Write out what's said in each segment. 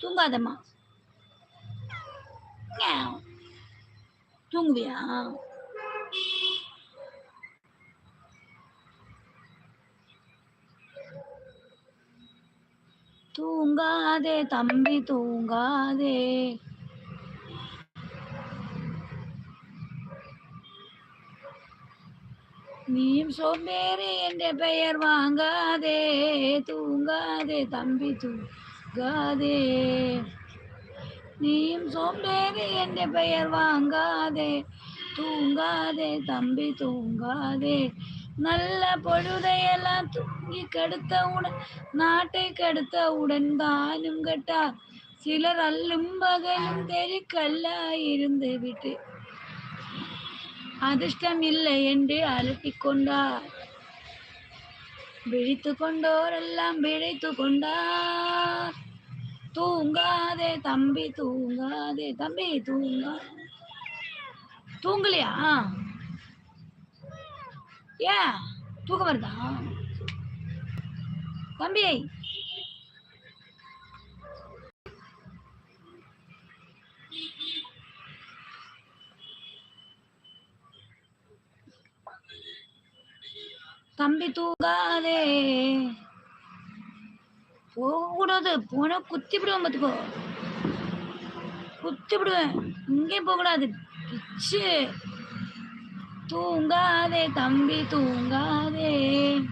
தூங்காதம்மா. தூங்குவியா? தூங்காதே தம்பி தூங்காதே. நீயும் சோம்பேறி என்ற பெயர் வாங்காதே. தூங்காதே தம்பி தூ வாங்காதே. நீயும் சோம்பேறி என்ற பெயர் வாங்காதே. தூங்காதே தம்பி தூங்காதே. நல்ல பொழுதையெல்லாம் தூங்கி கெடுத்த உடன் நாட்டை கெடுத்த உடன் தானும் கெட்டார் சிலர் அல்லும் பகலும் தெரிக்கல்லா இருந்து விட்டு. அதிர்ஷ்டம் இல்லை என்று அலட்டிக் கொண்டார். விழித்து கொண்டோரெல்லாம் விழித்து கொண்டார் தூங்காதே தம்பி தூங்காதே தம்பி தூங்கா. தூங்கலையா? ஏன்? தூக்கம் வருதா? தம்பி தம்பி தூங்காதே. போகக்கூடாது. போனா குத்தி விடுவேன் பார்த்துக்கோ. குத்தி விடுவேன் இங்கேயும் போகக்கூடாது. பிச்சு. தூங்காதே தம்பி தூங்காதே.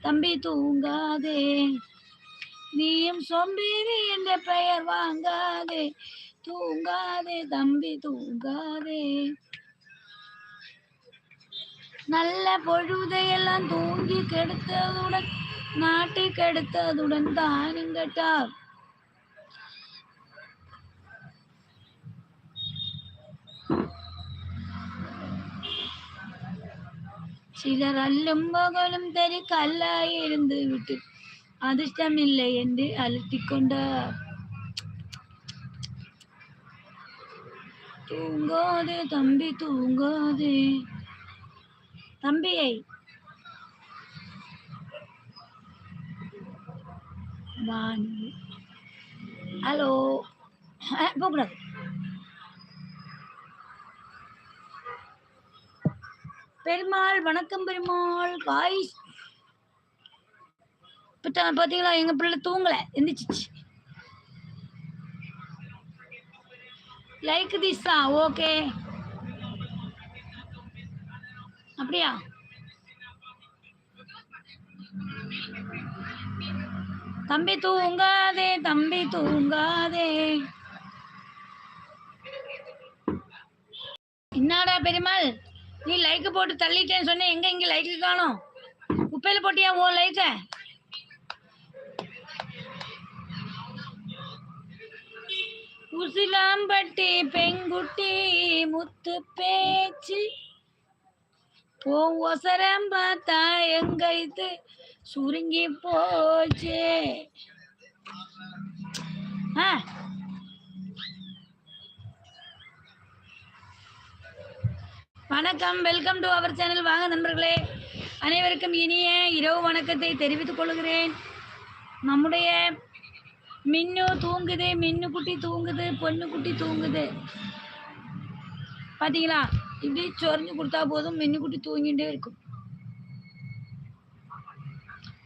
தம்பி தூங்காதே. நீயும் சொம்பேறி என்ற பெயர் வாங்காதே. தூங்காதே தம்பி தூங்காதே. நல்ல பொழுதையெல்லாம் தூங்கி கெடுத்ததுடன் நாட்டை கெடுத்ததுடன் தானும் கெட்டார். சிலர் அல்லும் பகலும் தெரி கல்லாய் இருந்து விட்டு அதிர்ஷ்டம் இல்லை என்று அலட்டிக் கொண்டார். தூங்காதே தம்பி தூங்காதே. தம்பியை. வாணி. ஹலோ. போகக்கூடாது. பெருமாள் வணக்கம் பெருமாள். காய்ஸ் பார்த்தீங்களா எங்க பிள்ளை தூங்கல. எந்திரிச்சிச்சு. லைக் திஸ்ஸா ஓகே அப்படியா? தம்பி தூங்காதே தம்பி தூங்காதே. என்னடா பெருமாள்? நீ லைக் போட்டு தள்ளிட்டேன்னு சொன்ன எங்க இங்க லைக்கு காணோம்? குப்பையில போட்டியா ஓ லைக்க உசிலாம்பட்டி பெங்குட்டி முத்து பேச்சு போ ஒசரம் பார்த்தா எங்க இது சுருங்கி போச்சு. ஆ. வணக்கம் வெல்கம் டு அவர் சேனல். வாங்க நண்பர்களே அனைவருக்கும் இனிய இரவு வணக்கத்தை தெரிவித்துக் கொள்கிறேன். நம்முடைய மின்னு தூங்குது மின்னு குட்டி தூங்குது பொண்ணு குட்டி தூங்குது. பாத்தீங்களா? இப்படி சொரிஞ்சு கொடுத்தா போதும் மின்னுக்குட்டி தூங்கிட்டே இருக்கும்.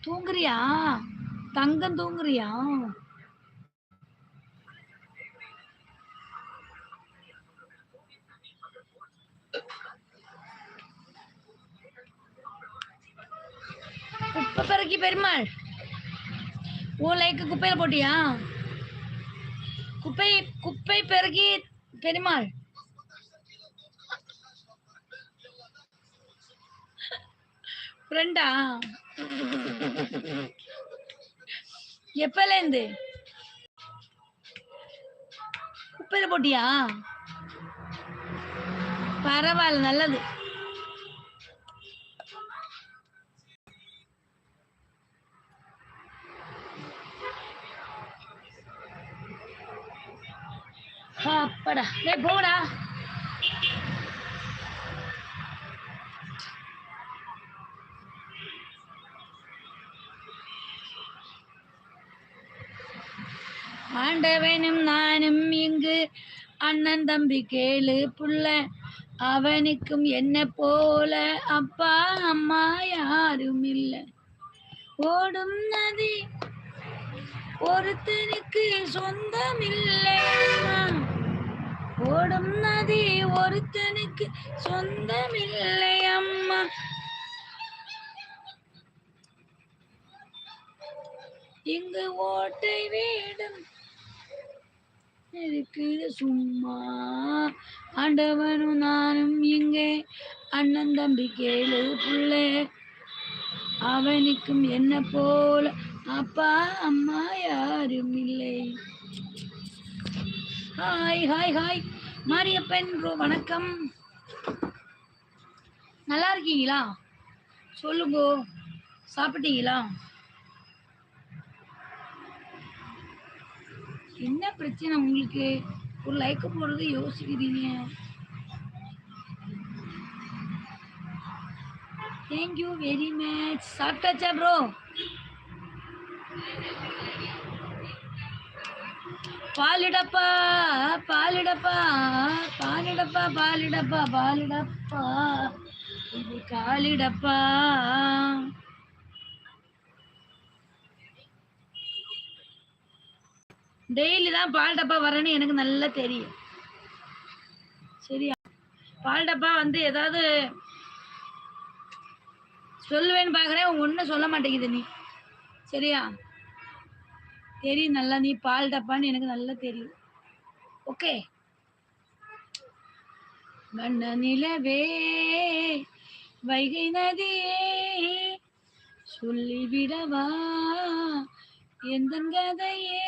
தூங்குறியா? தங்கம் தூங்குறியா? குப்பை பிறக்கி பெருமாள். ஓ லைக்கு குப்பையில போட்டியா? குப்பை குப்பை பெருகி பெருமாள். ஃப்ரெண்டா எப்பல இருந்து குப்பையில போட்டியா? பரவாயில்ல நல்லது. அப்பாடா. டேய் போடா ஆண்டவனும் நானும் இங்கு. அண்ணன் தம்பி கேளு புள்ள அவனுக்கும் என்ன போல? அப்பா அம்மா யாரும் இல்லை. ஓடும் நதி ஒருத்தனுக்கு சொந்தம் சொந்தமில்லை ஓடும் நதி ஒருத்தனுக்கு சொந்தம் இல்லை அம்மா. இங்கு ஓட்டை வேடும் இருக்குது சும்மா ஆண்டவனும் நானும் இங்கே. அண்ணன் தம்பி கேளு புள்ளே. அவனுக்கும் என்ன போல. அப்பா அம்மா யாரும் இல்லை. Hi hi hi. Mariyappan bro வணக்கம். நல்லா இருக்கீங்களா? சொல்லுங்க சாப்பிட்டீங்களா? என்ன பிரச்சனை உங்களுக்கு? ஒரு லைக் போடுறது யோசிக்கிறீங்க. தேங்க்யூ வெரி மச் சாப்பிட்டாச்சா ப்ரோ பாலிடப்பா பாலிடப்பா பாலிடப்பா பாலிடப்பா பாலிடப்பா. காலிடப்பா. டெய்லி தான் பால் டப்பா வரேன்னு எனக்கு நல்லா தெரியும். சரியா? பால் டப்பா வந்து ஏதாவது சொல்லுவேன்னு பார்க்குறேன் ஒன்றும் சொல்ல மாட்டேங்குது நீ. சரியா? தெரியும் நல்லா நீ பால் டப்பான்னு எனக்கு நல்லா தெரியும். ஓகே? வண்ண நிலவே வைகை நதியே சொல்லிவிடவா? எந்த கதையே?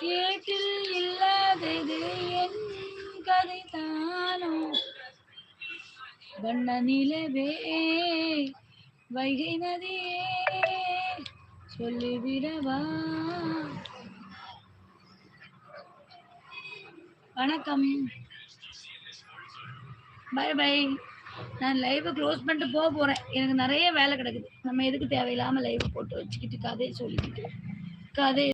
கேட்டில் இல்லாதது என் கதை தானோ வண்ண நிலவே வைகை நதியே சொல்லிவிடவா? வணக்கம். பை பை நான் லைவை க்ளோஸ் பண்ணிட்டு போக போகிறேன் எனக்கு நிறைய வேலை கிடக்குது. நம்ம எதுக்கு தேவையில்லாமல் லைவ் போட்டு வச்சுக்கிட்டு கதையை சொல்லிக்கிட்டு கதை